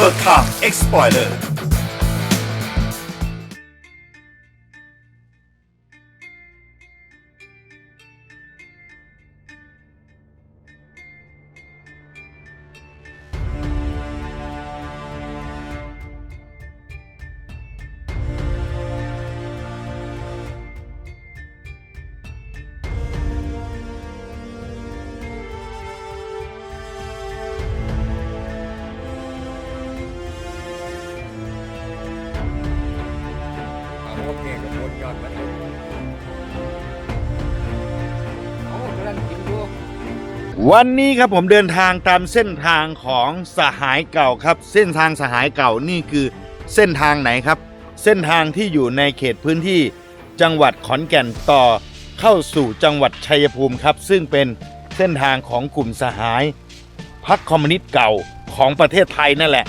เบิกท วันนี้ครับผมเดินทางตามเส้นทางของสหายเก่าครับ เส้นทางสหายเก่านี่คือเส้นทางไหนครับ เส้นทางที่อยู่ในเขตพื้นที่จังหวัดขอนแก่นต่อเข้าสู่จังหวัดชัยภูมิครับ ซึ่งเป็นเส้นทางของกลุ่มสหายพรรคคอมมิวนิสต์เก่าของประเทศไทยนั่นแหละ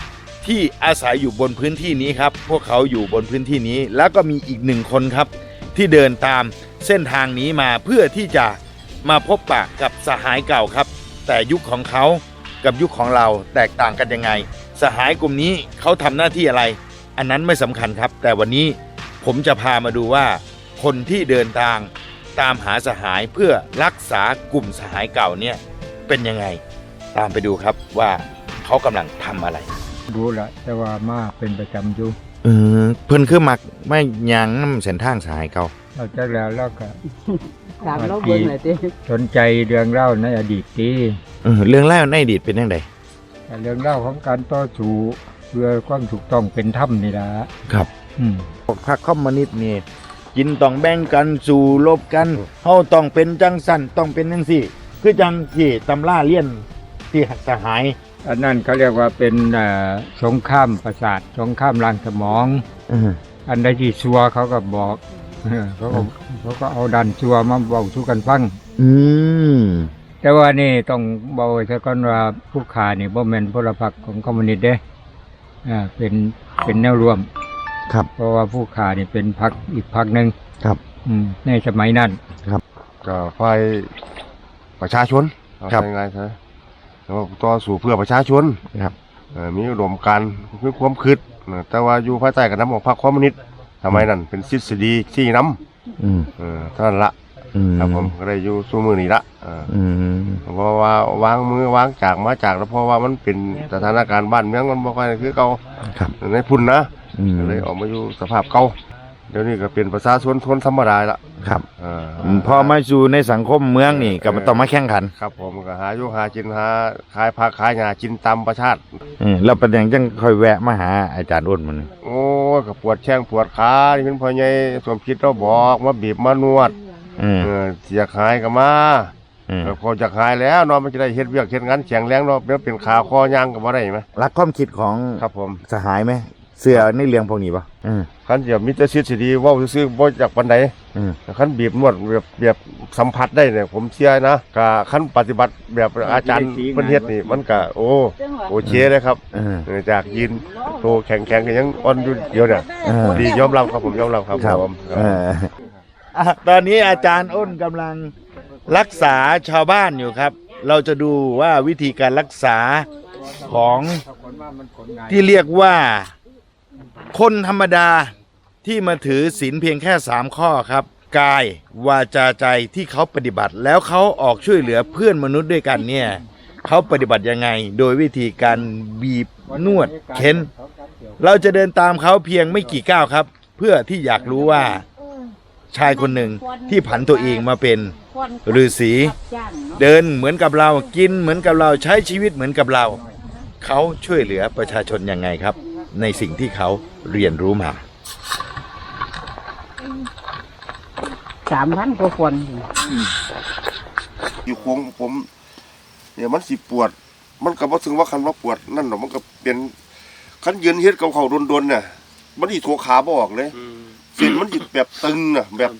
ที่อาศัยอยู่บนพื้นที่นี้ครับ พวกเขาอยู่บนพื้นที่นี้ แล้วก็มีอีกหนึ่งคนครับ ที่เดินตามเส้นทางนี้มาเพื่อที่จะ มาพบปะกับสหายเก่าครับ แต่ยุคของเขากับยุคของเราแตกต่างกันยังไง สหายกลุ่มนี้เขาทำหน้าที่อะไร อันนั้นไม่สำคัญครับ แต่วันนี้ผมจะพามาดูว่า คนที่เดินทางตามหาสหายเพื่อรักษากลุ่มสหายเก่าเนี่ยเป็นยังไง ตามไปดูครับว่าเขากำลังทำอะไร รู้ละแต่ว่ามาเป็นประจำอยู่ เออเพิ่นคือมักไม่ยางน้ำเส้นทางสหายเก่า เราจากแล้วเราก็ถามเราเบิ่งหน่อยติสนใจเรื่องเล่าในอดีตดีเออเรื่องแรกในอดีตเป็นยังไงแต่เรื่องเล่าของการต่อสู้เพื่อความถูกต้องเป็นธรรมนี่ละครับ อืมพรรคคอมมิวนิสต์นี่กินต้องแบ่งกันสู่ลบกันเฮาต้องเป็นจังสั่นต้องเป็นจังซี่ คือจังที่ตำราเลียนที่สหาย อันนั้นเขาเรียกว่าเป็นเอ่อสงครามประสาทสงครามล้างสมองเอออันใดที่ชัวเขาก็บอก เออเขาก็เขาก็เอาดันชัวมาบอกทุกกันฟัง อืม แต่ว่านี่ต้องบอกไว้ซะก่อนว่าผู้ขานี่บ่แม่นพลพรรคของคอมมิวนิสต์เด้อ่าเป็นเป็นแนวร่วม ครับ เพราะว่าผู้ขานี่เป็นพรรคอีกพรรคหนึ่งครับ อืมในสมัยนั้น ก็ฝ่ายประชาชนเอาครับง่ายๆใช่แล้วก็ต่อสู้เพื่อประชาชนครับ เอ่อมีอุดมการณ์มีความคิดนะแต่ว่าอยู่ภายใต้การนำของพรรคคอมมิวนิสต์ ทำไมนั่นเป็นทฤษฎีที่นอืมำเออเท่านั้นละอืมครับผมก็ได้อยู่สู้มือนี้ละเอออืมเพราะว่าวางมือวางจากมาจากแล้วเพราะว่ามันเป็นสถานการณ์บ้านเมืองมันบ่ค่อยคือเก่าครับในพุ่นนะอืมก็เลยออกมาอยู่สภาพเก่า เดี๋ยวนี้ก็เป็นประชาชนทนธรรมดาละครับเอออืมพอมาสู่ในสังคมเมืองนี่ก็มันต้องมาแข่งขันครับผมก็หาอยู่หากินหาขายผักขายหญ้ากินตามประชาติเออแล้วเป็นอย่างจังค่อยแวะมาหาอาจารย์อ้นมันโอ้ยก็ปวดแข้งปวดขาที่เป็นพ่อใหญ่สมคิดเราบอกมาบีบมานวดเออเอออยากหายก็มาเออเออพออยากหายแล้วเนาะมันจะได้เฮ็ดเวียกเฮ็ดงานแข็งแรงเนาะเป็นเป็นขาคอย่างก็บ่ได้ไหมรักความคิดของครับผมสหายไหม เสื้อในเรื่องพวกนี้ปะเออคันจะมีแต่สิทธิ์สิดีเว้าซื่อๆบ่จากปานใดเออคันบีบนวดแบบแบบสัมผัสได้เนี่ยผมเชื่อนะก็คันปฏิบัติแบบอาจารย์เพิ่นเฮ็ดนี่มันก็โอ้โอเคเลยครับเออเออจากยืนโตแข็งแข็งก็ยังอ่อนอยู่เดียวเนี่ยเออ ดียอมรับครับผมยอมรับครับครับผมเอออะตอนนี้อาจารย์อ้นกำลังรักษาชาวบ้านอยู่ครับ เราจะดูว่าวิธีการรักษาของที่เรียกว่า คนธรรมดาที่มาถือศีลเพียงแค่สามข้อครับ กายวาจาใจที่เขาปฏิบัติ แล้วเขาออกช่วยเหลือเพื่อนมนุษย์ด้วยกันเนี่ยเขาปฏิบัติยังไง โดยวิธีการบีบนวดเค้นเราจะเดินตามเขาเพียงไม่กี่ก้าวครับ เพื่อที่อยากรู้ว่าชายคนหนึ่งที่ผันตัวเองมาเป็นฤาษีเดินเหมือนกับเรากินเหมือนกับเราใช้ชีวิตเหมือนกับเรา เขาช่วยเหลือประชาชนยังไงครับ ในสิ่งที่เขาเรียนรู้มาสามพันกว่าคนอยู่โค้งผมเนี่ยมันสิปวด มันก็บ่ถึงว่าคันว่าปวดนั่นหรอกมันก็เป็นคันยืนเฮ็ดกับเขาโดนๆเนี่ยมันสิโถขาบ่ออกเลยเส้นมันสิแบบตึงน่ะ แบบ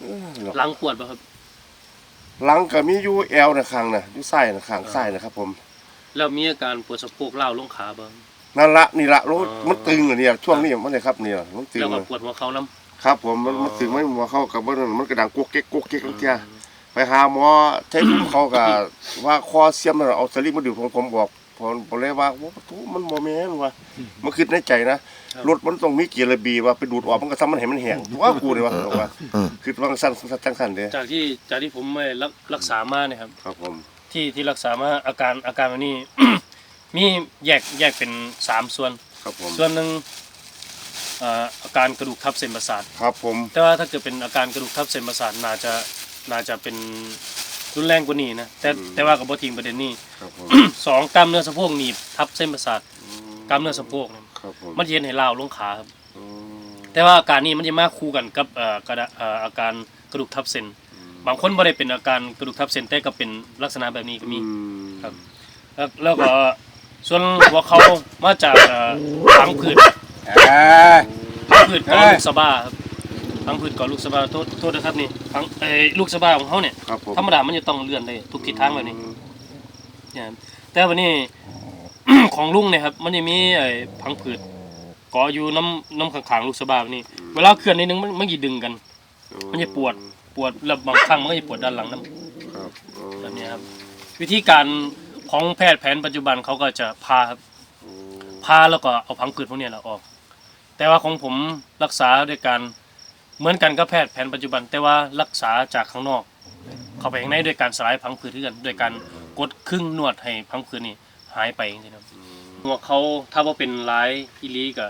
เออหลังปวดป่ะครับหลังก็มีอยู่แอวน่ะข้างน่ะอยู่ซ้ายน่ะข้างซ้ายนะครับผม แล้วมีอาการปวดสะโพกเล่าวลงขาบ้าง นั่นละนี่ละโรคอ๋อ มันตึงอะเนี่ยช่วงนี้มันเลยครับเนี่ยมันตึงแล้วก็อะปวดหัวเข่าน้ครับ ผมมันมันตึงไม่หัวเข้ากับมันมันกระดังกุ๊กเก๊กกุ๊กเก๊กเจ้าไปหาหมอใช้ผมเขาก็ว่าคอเสียมนั่นเอาสลิปมาดูผมผมบอกพอพอเลยว่าโอ้โหมันบ่แม่นว่ะมันคิดในใจนะครับ รถมันต้องมีเกียร์ระบีว่าไปดูดออกมันก็ทำมันให้มันแห้งว่ากูนี่ว่าบอกว่าคือว่าสั้นสั้นสั้นเด้จากที่จากที่ผมไม่รักรักษามาเนี่ยครับ ครับผมที่ที่รักษามาอาการอาการวันนี้ มีแยกแยกเป็นสามส่วน ครับผมส่วนหนึ่งเอ่ออาการกระดูกทับเส้นประสาท ครับผมแต่ว่าถ้าเกิดเป็นอาการกระดูกทับเส้นประสาทน่าจะน่าจะเป็นรุนแรงกว่านี้นะแต่แต่ว่ากับบ่ทิ้งประเด็นนี้ ครับผม สองกล้ามเนื้อสะโพกหนีบทับเส้นประสาทกล้ามเนื้อสะโพกเนี่ยครับผมมันจะเห็นให้ลาวลงขาครับ อืมแต่ว่าอาการนี้มันจะมาคู่กันกับเอ่อกระดะเอ่ออาการกระดูกทับเส้นบางคนบ่ได้เป็นอาการกระดูกทับเส้นแต่ก็เป็นลักษณะแบบนี้ก็มี อืมครับ แล้วแล้วก็ ส่วนหัวเขามาจากเอ่อพังผืดเอ้ยพังผืดก่อเอ้ยลูกสะบ้าครับพังผืดก่อลูกสะบ้าโทษโทษนะครับนี่พังเอ้ยลูกสะบ้าของเขาเนี่ยครับผมธรรมดามันจะต้องเลื่อนได้ทุกทิศทางแบบนี้เนี่ยแต่วันนี้ ของลุงเนี่ยครับ มันจะมีไอ้พังผืดก่ออยู่น้ำน้ำข้างๆลูกสะบ้าแบบนี้ เวลาเคลื่อนนิดนึงมันมันจะดึงกัน มันจะปวดปวดแล้วบางครั้งมันก็จะปวดด้านหลังน้ำ ครับอืมแบบนี้ครับวิธีการ ของแพทย์แผนปัจจุบันเขาก็จะพาครับพาแล้วก็เอาพังผืดพวกเนี้ยเราออก แต่ว่าของผมรักษาด้วยการเหมือนกันกับแพทย์แผนปัจจุบัน แต่ว่ารักษาจากข้างนอก เข้าไปข้างในด้วยการสลายพังผืดที่กันด้วยการกดครึ่งนวดให้พังผืดนี่หายไปจริงๆครับหัวเขาถ้าว่าเป็นร้ายอีลีก็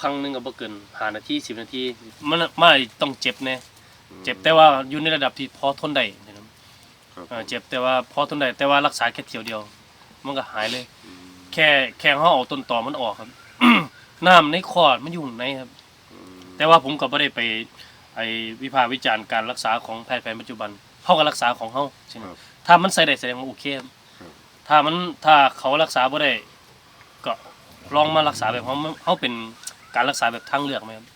ครั้งหนึงก็บ่เกินหานาทีสิบนาทีมันไม่ต้องเจ็บแน่เจ็บแต่ว่าอยู่ในระดับที่พอทนได้ ครับครับเออเจ็บแต่ว่าพอทนได้แต่ว่ารักษาแค่เที่ยวเดียว มันก็หายเลยแค่แค่เขาเอาต้นตอมันออกครับ น้ำในคอมันอยู่ข้างในครับแต่ว่าผมก็ไม่ได้ไปไอวิพากษ์วิจารณ์การรักษาของแพทย์แผนปัจจุบันเขาก็รักษาของเขาใช่ไหมครับ ถ้ามันใส่ได้แสดงว่าโอเคครับครับ ถ้ามันถ้าเขารักษาบ่ได้ ก็ลองมารักษาแบบเขาเขาเป็นการรักษาแบบทางเลือกไหมครับ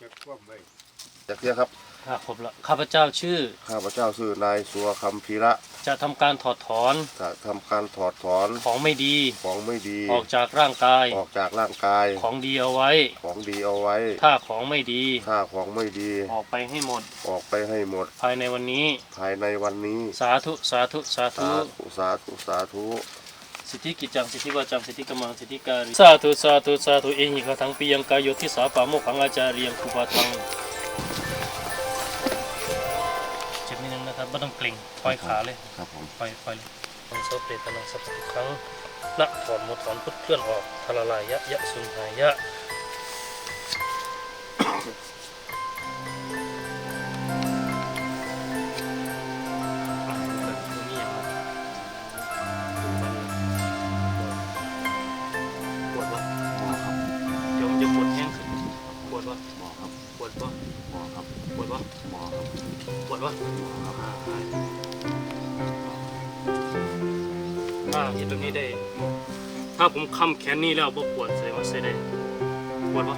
จากเที่ยครับถ้าครบแล้วข้าพเจ้าชื่อ ข้าพเจ้าชื่อนายสัวคำพีระจะทำการถอดถอนจะทำการถอดถอนของไม่ดี ของไม่ดี ออกจากร่างกาย ออกจากร่างกาย ของดีเอาไว้ ของดีเอาไว้ ถ้าของไม่ดี ถ้าของไม่ดี ออกไปให้หมด ออกไปให้หมด ภายในวันนี้ ภายในวันนี้ สาธุสาธุสาธุสาธุสาธุสาธุสิทธิกิจจังสิทธิวาจังสิทธิกรรมังสิทธิการิสาธุสาธุสาธุเอหิคาทังปิยังกายโยทิสาปาโมขังอาจารียังคุปาทัง ครับไม่ต้องเกร็งปล่อยขาเลยครับผมปล่อยปล่อยเลยต้องโซเปรตนังสัพพะทุกครั้งนะถอนหมดถอนพุทธเคลื่อนออกทลลายยะยะสุนหายะ วะถ้าเห็นตรงนี้ได้ ถ้าผมค้ำแขนนี่แล้วบ่ปวดแสดงว่าใส่ได้ปวดปะ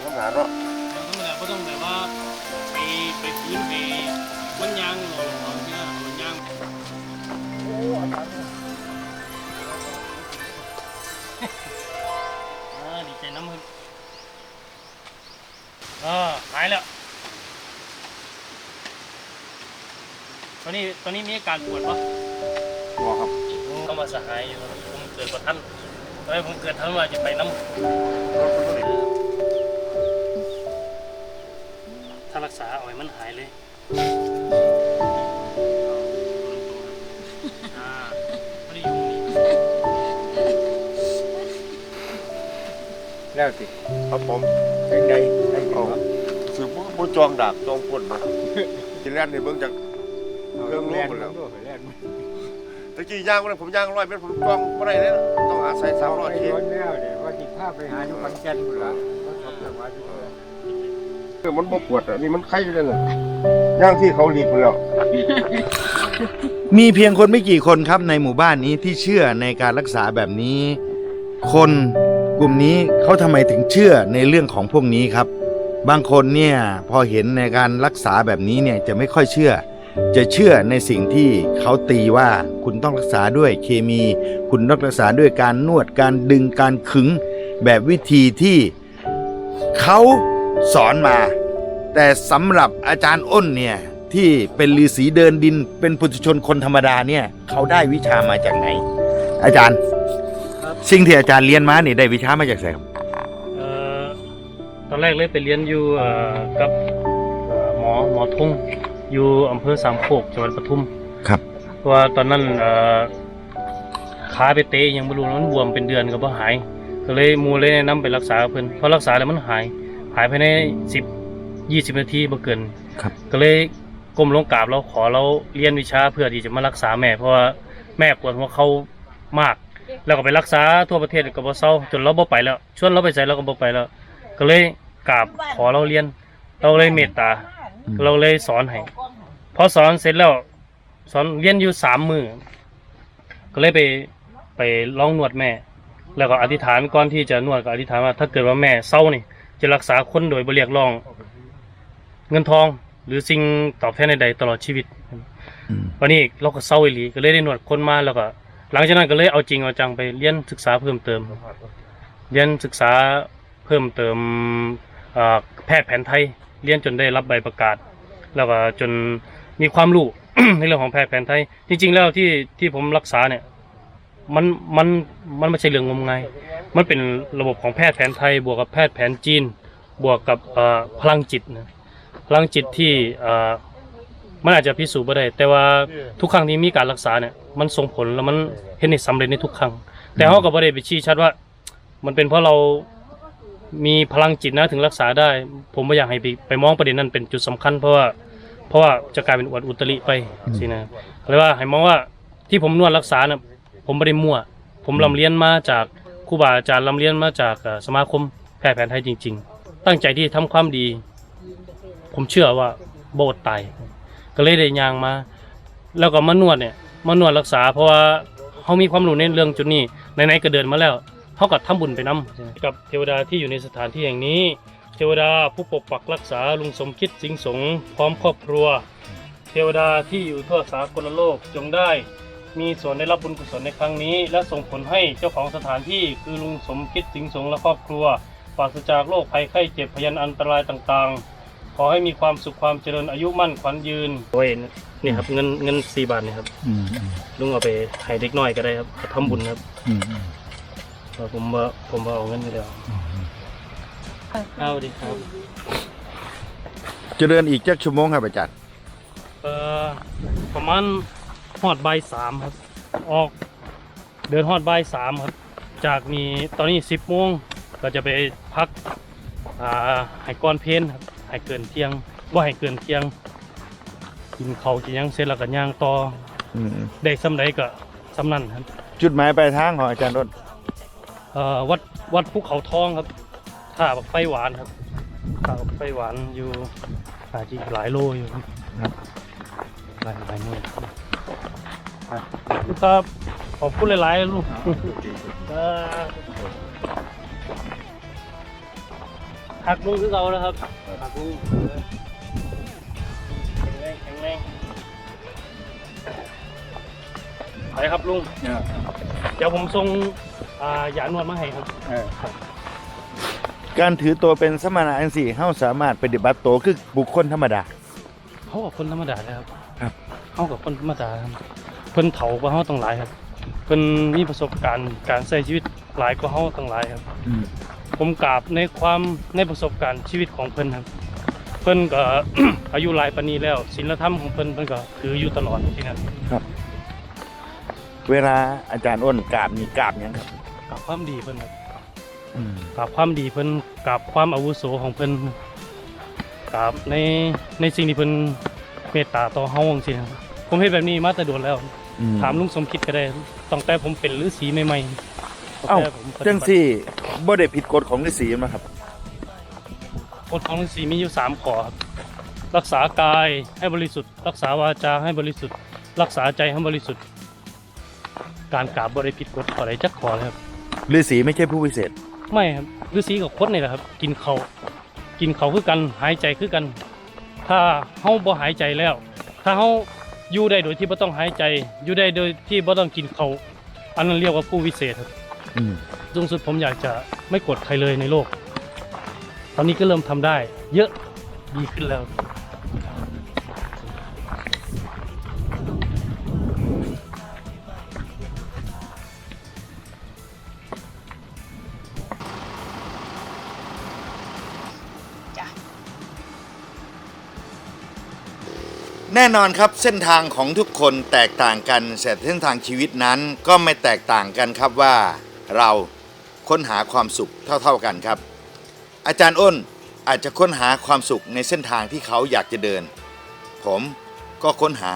เนี่ยยางคำถามเนาะบางธรรมดาบ่ต้องแบบว่าไปไปฝืนให้มันยางหล่นลงเนี่ยมันยางอ่าดีใจน้ำมึงอ่าหายแล้วตอนนี้ตอนนี้มีอาการปวดปะพอครับเข้ามาสหายอยู่ครับผมเกิดประทันตอนนี้ผมเกิดทันว่าจะไปน้ำ ถ้ารักษาเอาไว้มันหายเลยอ่าไม่ได้อยู่นี่แล้วสิครับผมเป็นไงได้ยินเอาบ่สืบบ่บ่จองดาบจองคนเนาะทีแรกนี่เบิ่งจากเครื่องแล่นลูกหมดแล้วแล่นตะกี้ย่างบ่ได้ผมย่างร้อยเมตรผมจองบ่ได้เลยนะต้องอาศัยเอา300ไปทีโดนแล้วเดี๋ยวว่าสิพาไปหาอยู่ขอนแก่นพุ่นล่ะก็ทำจังหวัดที่เเออมันบ่ปวดอะนี่มันไข้อยู่เลยน่ะย่างที่เขาหลีกไปแล้วมีเพียงคนไม่กี่คนครับในหมู่บ้านนี้ที่เชื่อในการรักษาแบบนี้ คนกลุ่มนี้เขาทำไมถึงเชื่อในเรื่องของพวกนี้ครับ บางคนเนี่ยพอเห็นในการรักษาแบบนี้เนี่ยจะไม่ค่อยเชื่อ จะเชื่อในสิ่งที่เขาตีว่าคุณต้องรักษาด้วยเคมี คุณต้องรักษาด้วยการนวดการดึงการขึงแบบวิธีที่เขา สอนมา แต่สำหรับอาจารย์อ้นเนี่ย ที่เป็นฤาษีเดินดินเป็นปุถุชนคนธรรมดาเนี่ยเขาได้วิชามาจากไหน อาจารย์ สิ่งที่อาจารย์เรียนมานี่ได้วิชามาจากไหนครับเอ่อตอนแรกเลยไปเรียนอยู่เอ่อกับเอ่อหมอหมอทุ่งอยู่อำเภอสามโคกจังหวัดปทุมครับ เพราะว่าตอนนั้นเอ่อขาไปเตะยังไม่รู้ว่ามันบวมเป็นเดือนก็บ่หาย ก็เลยหมูเลยแนะนำไปรักษากับเพิ่นพอรักษาแล้วมันหาย หายภายในสิบยี่สิบนาทีบ่เกินครับ ก็เลยก้มลงกราบเราขอเราเรียนวิชาเพื่อที่จะมารักษาแม่ เพราะว่าแม่ปวดหัวเขามาก แล้วก็ไปรักษาทั่วประเทศก็บ่เศร้าจนเราบ่ไปแล้วชวนเราไปใส่เราก็บ่ไปแล้ว ก็เลยกราบขอเราเรียน เราเลยเมตตาเราเลยสอนให้พอสอนเสร็จแล้ว สอนเรียนอยู่สามมือก็เลยไปไปลองนวดแม่ แล้วก็อธิษฐานก่อนที่จะนวดก็อธิษฐานว่าถ้าเกิดว่าแม่เศร้านี่ จะรักษาคนโดยบ่เรียกร้อง เงินทอง หรือสิ่งตอบแทนใดๆตลอดชีวิตอืมวันนี้เราก็เศร้าอีหลีก็เลยได้นวดคนมาแล้วก็ หลังจากนั้นก็เลยเอาจริงเอาจังไปเรียนศึกษาเพิ่มเติมเรียนศึกษาเพิ่มเติมเอ่อแพทย์แผนไทยเรียนจนได้รับใบประกาศ แล้วก็จนมีความรู้ในเรื่องของแพทย์แผนไทย จริง ๆ แล้วที่ที่ผมรักษาเนี่ย มันมันมันไม่ใช่เรื่องงมงาย มันเป็นระบบของแพทย์แผนไทย บวกกับแพทย์แผนจีน บวกกับพลังจิตนะพลังจิตที่เอ่อมันอาจจะพิสูจน์ไม่ได้ แต่ว่าทุกครั้งที่มีการรักษาเนี่ยมันส่งผลแล้วมันเห็นในสำเร็จในทุกครั้ง แต่เขาก็ไม่ได้ไปชี้ชัดว่า มันเป็นเพราะเรามีพลังจิตนะถึงรักษาได้ ผมไม่อยากให้ไปไปมองประเด็นนั้นเป็นจุดสำคัญ เพราะว่าเพราะว่าจะกลายเป็นอวดอุตริไปสินะเลยว่าให้มองว่าที่ผมนวดรักษาน่ะผมไม่ได้มั่ว ผมลำเลียนมาจาก ครูบาอาจารย์ลำเลียนมาจากสมาคมแพทย์แผนไทยจริง ๆ ตั้งใจที่ทำความดี ผมเชื่อว่าโบอดตายก็เลยได้ยางมา แล้วก็มานวดเนี่ยมานวดรักษาเพราะว่าเขามีความรู้ในเรื่องจุดนี้ไหนๆก็เดินมาแล้วเขาก็ทำบุญไปนํกับเทวดาที่อยู่ในสถานที่แห่งนี้ เทวดาผู้ปกปักรักษาลุงสมคิดสิงห์สงพร้อมครอบครัว เทวดาที่อยู่ทั่วสากลโลกจงได้ มีส่วนได้รับบุญกุศลในครั้งนี้ และส่งผลให้เจ้าของสถานที่คือลุงสมคิดสิงห์สงฆ์และครอบครัวปราศจากโรคภัยไข้เจ็บพยันอันตรายต่างๆ ขอให้มีความสุขความเจริญอายุมั่นขวัญยืนโอ้ยนี่ครับเงินเงินสี่บาทนี่ครับอืมอืมลุงเอาไปให้เด็กน้อยก็ได้ครับเอาทำบุญครับอืมอืมเพราะผมว่าผมว่าเอาเงินไปแล้วเอาดีครับจะเดินอีกจักชั่วโมงครับอาจารย์เอ่อประมาณ ฮอดบ่ายสามครับ ออกเดินฮอดบ่ายสามครับ จากนี้ตอนนี้สิบโมงก็จะไปพักอ่าให้ก่อนเพลนครับให้เกินเที่ยงว่าให้เกินเที่ยง กินเขาวกินหยังเสร็จแล้วก็ย่างต่ออืมได้สำใดก็สำนั่นครับจุดหมายปลายทางของอาจารย์อ้นเอ่อวัดวัดภูเขาทองครับท่าบักไฟหวานครับท่าบักไฟหวานอยู่อาจีหลายโลอยู่ครับหลายหลายโล ครับขอบคุณหลายๆลูกครับหักลุงคือเราแล้วครับหักลุงแข็งแรงแข็งแรงไปครับลุง เดี๋ยวผมส่งอ่าหยานวดมาให้ครับเออการถือตัวเป็นสมณะอันสี่เฮาสามารถปฏิบัติตัวคือบุคคลธรรมดา เขากับคนธรรมดาเลยครับ ครับ เขากับคนธรรมดาครับ เพิ่นเถากว่าเขาต้องหลายครับ เพิ่นมีประสบการณ์การใช้ชีวิตหลายกว่าเขาต้องหลายครับ อืมผมกราบในความในประสบการณ์ชีวิตของเพิ่นครับ เพิ่นก็ อายุหลายปานนี้แล้วศีลธรรมของเพิ่นเพิ่นก็ถืออยู่ตลอดที่นั่นเวลาอาจารย์อ้นกราบนี่กราบหยังครับ กราบความดีเพิ่นครับอืมกราบความดีเพิ่นกราบความอาวุโสของเพิ่นกราบในในสิ่งที่เพิ่นเมตตาต่อเฮาจังซี่ครับ ผมเฮ็ดแบบนี้มาแต่โดนแล้ว อืมถามลุงสมคิดก็ได้ตั้งแต่ผมเป็นฤาษีใหม่ๆเอ้าตั้แต่ผมปฏิบัติจังสี่บ่ได้ผิดกฎของฤาษีนะครับ กฎของฤาษีมีอยู่สามข้อครับรักษากายให้บริสุทธิ์ รักษาวาจาให้บริสุทธิ์ รักษาใจให้บริสุทธิ์ การกราบบริผิดกฎขอใดจักขอเลยครับ ฤาษีไม่ใช่ผู้วิเศษ ไม่ครับฤาษีกับคดนี่แหละครับ กินเขาวกินเขาวคือกันหายใจคือกัน ถ้าเฮาบ่หายใจแล้ว ถ้าเฮา อยู่ได้โดยที่บ่ต้องหายใจ อยู่ได้โดยที่บ่ต้องกินเขาวอันนั้นเรียกว่าผู้วิเศษครับอืมสูงสุดผมอยากจะไม่กดใครเลยในโลก ตอนนี้ก็เริ่มทำได้ เยอะดีขึ้นแล้ว แน่นอนครับเส้นทางของทุกคนแตกต่างกันแต่เส้นทางชีวิตนั้นก็ไม่แตกต่างกันครับว่าเราค้นหาความสุขเท่า ๆกันครับ อาจารย์อ้นอาจจะค้นหาความสุขในเส้นทางที่เขาอยากจะเดิน ผมก็ค้นหา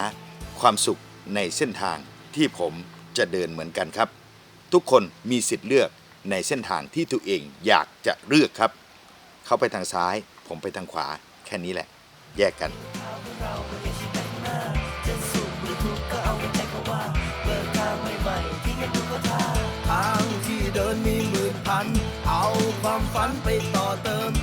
ความสุขในเส้นทางที่ผมจะเดินเหมือนกันครับ ทุกคนมีสิทธิ์เลือกในเส้นทางที่ตัวเองอยากจะเลือกครับ เขาไปทางซ้าย ผมไปทางขวาแค่นี้แหละ แยกกัน ฝันไปต่อเติม